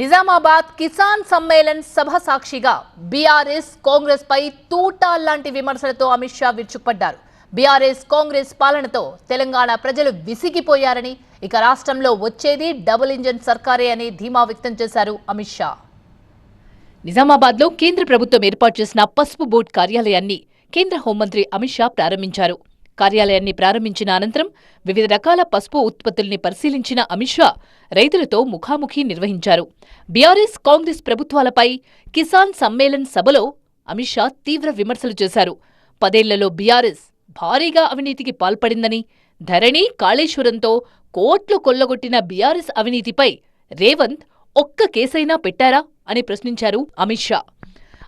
నిజామాబాద్ కిసాన్ సమ్మేళన్ సభ సాక్షిగా బీఆర్ఎస్ కాంగ్రెస్ పై తూటా లాంటి విమర్శలతో అమిత్ షా విరుచుకుపడ్డారు. బీఆర్ఎస్ కాంగ్రెస్ పాలనతో తెలంగాణ ప్రజలు విసిగిపోయారని ఇక రాష్ట్రంలో వచ్చేది డబుల్ ఇంజన్ సర్కారే అని ధీమా వ్యక్తం చేశారు అమిత్ షా. నిజామాబాద్లో కేంద్ర ప్రభుత్వం ఏర్పాటు చేసిన పసుపు బోర్డు కార్యాలయాన్ని కేంద్ర హోంమంత్రి అమిత్ షా ప్రారంభించారు. కార్యాలయాన్ని ప్రారంభించిన అనంతరం వివిధ రకాల పసుపు ఉత్పత్తుల్ని పరిశీలించిన అమిత్ షా రైతులతో ముఖాముఖి నిర్వహించారు. బీఆర్ఎస్ కాంగ్రెస్ ప్రభుత్వాలపై కిసాన్ సమ్మేళన్ సభలో అమిత్ షా తీవ్ర విమర్శలు చేశారు. పదేళ్ళలో బీఆర్ఎస్ భారీగా అవినీతికి పాల్పడిందని ధరణి కాళేశ్వరంతో కోట్లు కొల్లగొట్టిన బీఆర్ఎస్ అవినీతిపై రేవంత్ ఒక్క కేసైనా పెట్టారా అని ప్రశ్నించారు అమిత్ షా.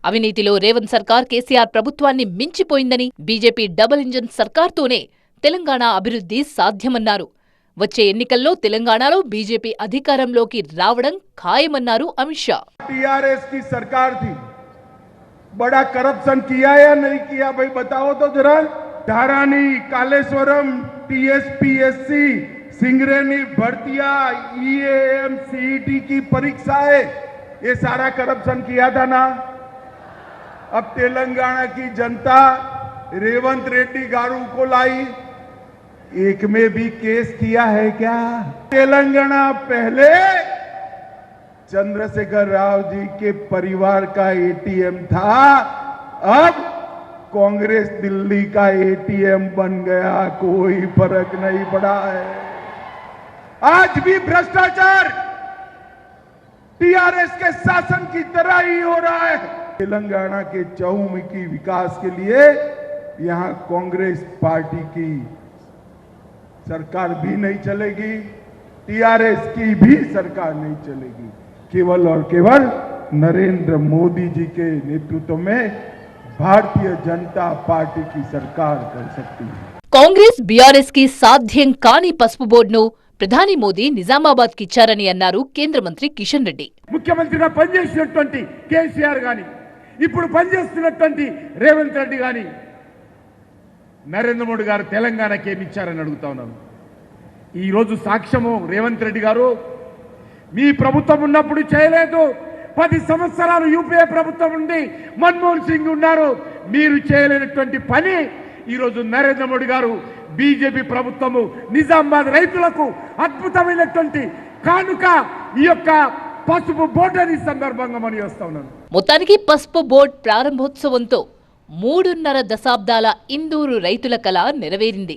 అవినీతిలో రేవంత్ సర్కార్ కేసీఆర్ ప్రభుత్వాన్ని మించిపోయిందని బీజేపీ డబుల్ ఇంజన్ సర్కార్తోనే తెలంగాణ అభివృద్ధి సాధ్యమన్నారు వచ్చే ఎన్నికల్లో తెలంగాణలో బీజేపీ అధికారంలోకి రావడం ఖాయమన్నారు అమిత్ షా टीआरएस की सरकार थी बड़ा करप्शन किया या नहीं किया भाई बताओ तो जरा धारानी कालेश्वरम टीएसपीएससी सिंगरेनी भर्तिया ईएएम सीईटी की परीक्षाएं ये सारा करप्शन किया था ना अब तेलंगाना की जनता रेवंत रेड्डी गारू को लाई। एक में भी केस किया है क्या? तेलंगाना पहले चंद्रशेखर राव जी के परिवार का एटीएम था। अब कांग्रेस दिल्ली का एटीएम बन गया। कोई फ़र्क नहीं पड़ा है। आज भी भ्रष्टाचार टीआरएस के शासन की तरह ही हो रहा है। तेलंगाना के चहुमुखी विकास के लिए यहां कांग्रेस पार्टी की सरकार भी नहीं चलेगी टीआरएस की भी सरकार नहीं चलेगी केवल और केवल नरेंद्र मोदी जी के नेतृत्व में भारतीय जनता पार्टी की सरकार कर सकती है కాంగ్రెస్ బీఆర్ఎస్ కి సాధ్యం కాని పసుపు బోర్డును ప్రధాని మోదీ నిజామాబాద్ కిచ్చారని అన్నారు కేంద్ర మంత్రి కిషన్ రెడ్డి ముఖ్యమంత్రిగా పనిచేసినటువంటి కేసీఆర్ గాని ఇప్పుడు పనిచేస్తున్నటువంటి రేవంత్ రెడ్డి కానీ నరేంద్ర మోడీ గారు తెలంగాణకి ఏమి ఇచ్చారని అడుగుతా ఉన్నాను. ఈరోజు సాక్ష్యము రేవంత్ రెడ్డి గారు మీ ప్రభుత్వం ఉన్నప్పుడు చేయలేదు. పది సంవత్సరాలు యూపీఏ ప్రభుత్వం ఉండి మన్మోహన్ సింగ్ ఉన్నారు. మీరు చేయలేనటువంటి పని ఈరోజు నరేంద్ర మోడీ గారు బీజేపీ ప్రభుత్వము నిజామాబాద్ రైతులకు అద్భుతమైనటువంటి కానుక ఈ యొక్క పసుపు బోటని సందర్భంగా మనం చేస్తా ఉన్నాను. మొత్తానికి పసుపు బోర్డ్ ప్రారంభోత్సవంతో మూడున్నర దశాబ్దాల ఇందూరు రైతుల కళ నెరవేరింది.